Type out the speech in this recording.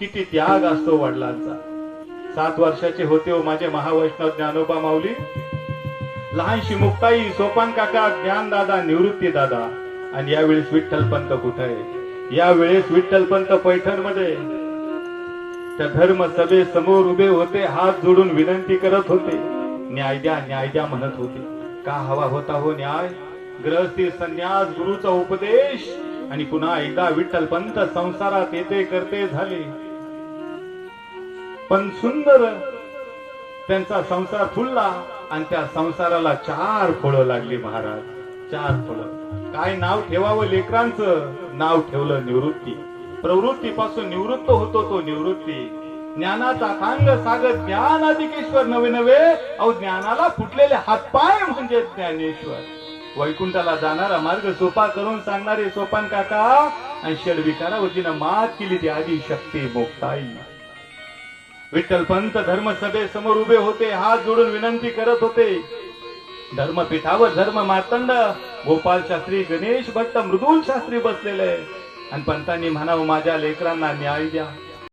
किती त्याग असतो वडिलांचा. सात वर्षाचे होते हो माझे महावैष्णव ज्ञानोबा माऊली. लहानशी मुक्ताई सोपान काका ज्ञान दादा निवृत्ती दादा. आणि यावेळेस विठ्ठलपंत कुठे? आहे यावेळेस विठ्ठलपंत पैठणमध्ये त्या धर्म सभे समोर उभे होते हात जोडून विनंती करत होते. न्याय द्या न्याय द्या म्हणत होते. का हवा होता हो न्याय? ग्रहस्थी संन्यास गुरुचा उपदेश. आणि पुन्हा एकदा विठ्ठलपंत संसारात येते करते झाले. पण सुंदर त्यांचा संसार फुलला आणि त्या संसाराला चार फळं लागली महाराज. चार फळं. काय नाव ठेवावं लेकरांचं? नाव ठेवलं निवृत्ती. प्रवृत्तीपासून निवृत्त होतो तो निवृत्ती. ज्ञानाचा खांग सागर ज्ञान अधिकेश्वर नवे नवे. अहो ज्ञानाला फुटलेले हातपाय म्हणजे ज्ञानेश्वर. वैकुंठाला जाणारा मार्ग सोपा करून सांगणारे सोपान काका आणि षडविकारावरतीनं मात केली ती आधी शक्ती मोक्ताई. विठ्ठल पंत धर्मसभेसमोर उभे होते हात जोडून विनंती करत होते. धर्मपीठावर धर्म मार्तंड गोपाल शास्त्री गणेश भट्ट मृदुल शास्त्री बसलेले. आणि पंतांनी म्हणावं माझ्या लेकरांना न्याय द्या.